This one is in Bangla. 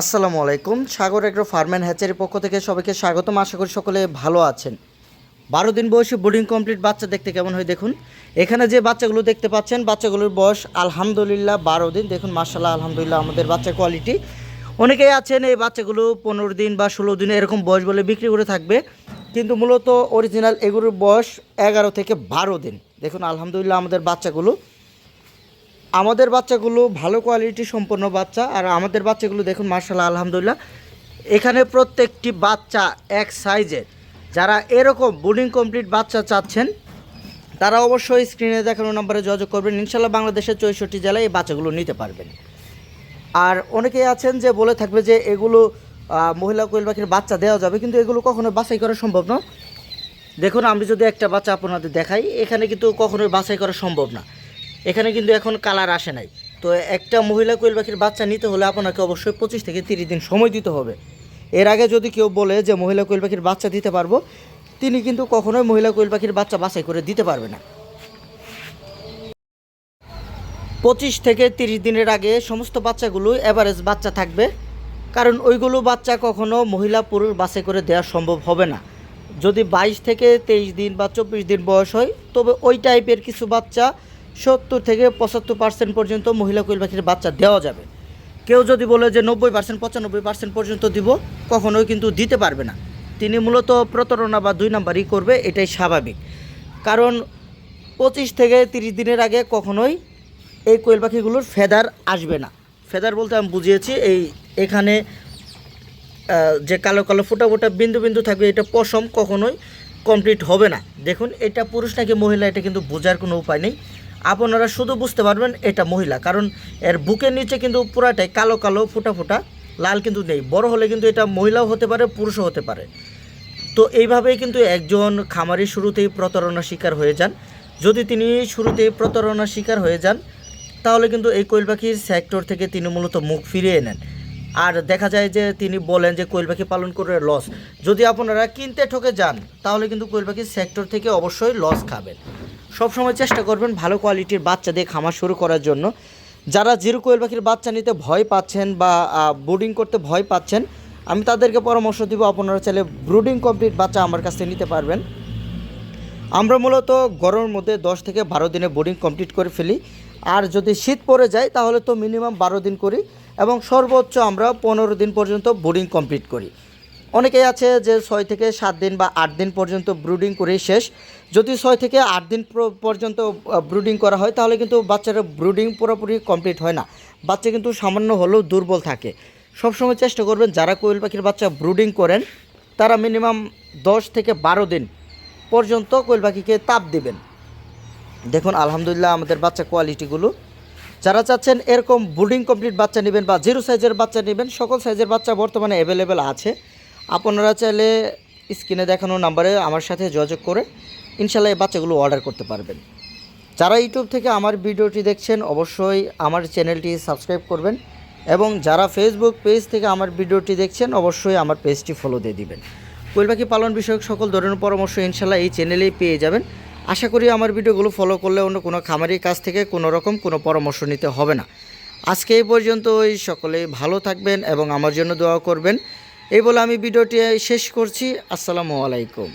আসসালামু আলাইকুম। সাগর এগ্রো ফার্ম অ্যান্ড হ্যাচারির পক্ষ থেকে সবাইকে স্বাগতম। আশা করি সকলে ভালো আছেন। বারো দিন বয়সী বোর্ডিং কমপ্লিট বাচ্চা দেখতে কেমন হয় দেখুন। এখানে যে বাচ্চাগুলো দেখতে পাচ্ছেন, বাচ্চাগুলোর বয়স আলহামদুলিল্লাহ বারো দিন। দেখুন মার্শাল্লাহ আলহামদুলিল্লাহ আমাদের বাচ্চার কোয়ালিটি অনেকেই আছেন এই বাচ্চাগুলো পনেরো দিন বা ষোলো দিন এরকম বয়স বলে বিক্রি করে থাকবে। কিন্তু মূলত অরিজিনাল এগুলোর বয়স এগারো থেকে বারো দিন। দেখুন, আলহামদুলিল্লাহ আমাদের বাচ্চাগুলো আমাদের বাচ্চাগুলো ভালো কোয়ালিটি সম্পন্ন বাচ্চা, আর আমাদের বাচ্চাগুলো দেখুন মার্শাল্লাহ আলহামদুলিল্লাহ। এখানে প্রত্যেকটি বাচ্চা এক সাইজের যারা এরকম বোর্ডিং কমপ্লিট বাচ্চা চাচ্ছেন, তারা অবশ্যই স্ক্রিনে দেখানো নম্বরে যোগাযোগ করবেন। ইনশাল্লাহ বাংলাদেশের চৌষট্টি জেলায় এই বাচ্চাগুলো নিতে পারবেন। আর অনেকেই আছেন যে বলে থাকবে যে এগুলো মহিলা কোয়েল পাখির বাচ্চা দেওয়া যাবে, কিন্তু এগুলো কখনো বাছাই করা সম্ভব না। দেখুন, আমি যদি একটা বাচ্চা আপনাদের দেখাই, এখানে কিন্তু কখনোই বাছাই করা সম্ভব না। এখানে কিন্তু এখন কালার আসে নাই। তো একটা মহিলা কোয়েল পাখির বাচ্চা নিতে হলে আপনাকে অবশ্যই পঁচিশ থেকে তিরিশ দিন সময় দিতে হবে। এর আগে যদি কেউ বলে যে মহিলা কোয়েল পাখির বাচ্চা দিতে পারব, তিনি কিন্তু কখনোই মহিলা কোয়েল পাখির বাচ্চা বাছাই করে দিতে পারবে না। পঁচিশ থেকে তিরিশ দিনের আগে সমস্ত বাচ্চাগুলো অ্যাভারেজ বাচ্চা থাকবে, কারণ ওইগুলো বাচ্চা কখনো মহিলা পুরুষ বাছাই করে দেওয়া সম্ভব হবে না। যদি বাইশ থেকে তেইশ দিন বা চব্বিশ দিন বয়স হয়, তবে ওই টাইপের কিছু বাচ্চা সত্তর থেকে পঁচাত্তর পার্সেন্ট পর্যন্ত মহিলা কোয়েল পাখির বাচ্চা দেওয়া যাবে। কেউ যদি বলে যে নব্বই পার্সেন্ট পঁচানব্বই পার্সেন্ট পর্যন্ত দিব, কখনোই কিন্তু দিতে পারবে না। তিনি মূলত প্রতারণা বা দুই নাম্বারই করবে, এটাই স্বাভাবিক। কারণ পঁচিশ থেকে তিরিশ দিনের আগে কখনোই এই কোয়েল পাখিগুলোর ফেদার আসবে না। ফেদার বলতে আমি বুঝিয়েছি, এই এখানে যে কালো কালো ফোটা ফোটা বিন্দু বিন্দু থাকবে, এটা পশম, কখনোই কমপ্লিট হবে না। দেখুন, এটা পুরুষ নাকি মহিলা, এটা কিন্তু বোঝার কোনো উপায় নেই। আপনারা শুধু বুঝতে পারবেন এটা মহিলা, কারণ এর বুকের নিচে কিন্তু পুরাটাই কালো কালো ফোটা ফোটা, লাল কিন্তু নেই। বড় হলে কিন্তু এটা মহিলাও হতে পারে, পুরুষও হতে পারে। তো এইভাবেই কিন্তু একজন খামারি শুরুতেই প্রতারণার শিকার হয়ে যান। যদি তিনি শুরুতেই প্রতারণার শিকার হয়ে যান, তাহলে কিন্তু এই কোয়েল পাখির সেক্টর থেকে তিনি মূলত মুখ ফিরিয়ে নেন। আর দেখা যায় যে তিনি বলেন যে কোয়েল পাখি পালন করে লস যদি আপনারা কিনতে ঠকে যান, তাহলে কিন্তু কোয়েল পাখির সেক্টর থেকে অবশ্যই লস খাবেন। সবসময় চেষ্টা করবেন ভালো কোয়ালিটির বাচ্চা দিয়ে খামার শুরু করার জন্য। যারা জিরো কোয়েল পাখির বাচ্চা নিতে ভয় পাচ্ছেন বা বোর্ডিং করতে ভয় পাচ্ছেন, আমি তাদেরকে পরামর্শ দিব, আপনারা চাইলে ব্রুডিং কমপ্লিট বাচ্চা আমার কাছ নিতে পারবেন। আমরা মূলত গরমের মধ্যে দশ থেকে বারো দিনে বোর্ডিং কমপ্লিট করে ফেলি। আর যদি শীত পড়ে যায়, তাহলে তো মিনিমাম বারো দিন করি এবং সর্বোচ্চ আমরা পনেরো দিন পর্যন্ত বোর্ডিং কমপ্লিট করি। অনেকেই আছে যে ছয় থেকে সাত দিন বা আট দিন পর্যন্ত ব্রুডিং করেই শেষ। যদি ছয় থেকে আট দিন পর্যন্ত ব্রুডিং করা হয়, তাহলে কিন্তু বাচ্চারা ব্রুডিং পুরোপুরি কমপ্লিট হয় না। বাচ্চা কিন্তু সামান্য হলেও দুর্বল থাকে। সবসময় চেষ্টা করবেন, যারা কোয়েল পাখির বাচ্চা ব্রুডিং করেন, তারা মিনিমাম দশ থেকে বারো দিন পর্যন্ত কোয়েল পাখিকে তাপ দেবেন। দেখুন, আলহামদুলিল্লাহ আমাদের বাচ্চা কোয়ালিটিগুলো যারা চাচ্ছেন এরকম ব্রুডিং কমপ্লিট বাচ্চা নেবেন বা জিরো সাইজের বাচ্চা নেবেন, সকল সাইজের বাচ্চা বর্তমানে অ্যাভেলেবেল আছে। আপনারা চাইলে স্ক্রিনে দেখানো নাম্বারে আমার সাথে যোগাযোগ করে ইনশাল্লাহ এই বাচ্চাগুলো অর্ডার করতে পারবেন। যারা ইউটিউব থেকে আমার ভিডিওটি দেখছেন, অবশ্যই আমার চ্যানেলটি সাবস্ক্রাইব করবেন এবং যারা ফেসবুক পেজ থেকে আমার ভিডিওটি দেখছেন, অবশ্যই আমার পেজটি ফলো দিয়ে দিবেন। কোয়েল পাখি পালন বিষয়ক সকল ধরনের পরামর্শ ইনশাল্লাহ এই চ্যানেলেই পেয়ে যাবেন। আশা করি আমার ভিডিওগুলো ফলো করলে অন্য কোনো খামারির কাছ থেকে কোনো রকম কোনো পরামর্শ নিতে হবে না। আজকে এই পর্যন্ত ওই সকলেই ভালো থাকবেন এবং আমার জন্য দোয়া করবেন। এই বলে আমি ভিডিওটি শেষ করছি। আসসালামু আলাইকুম।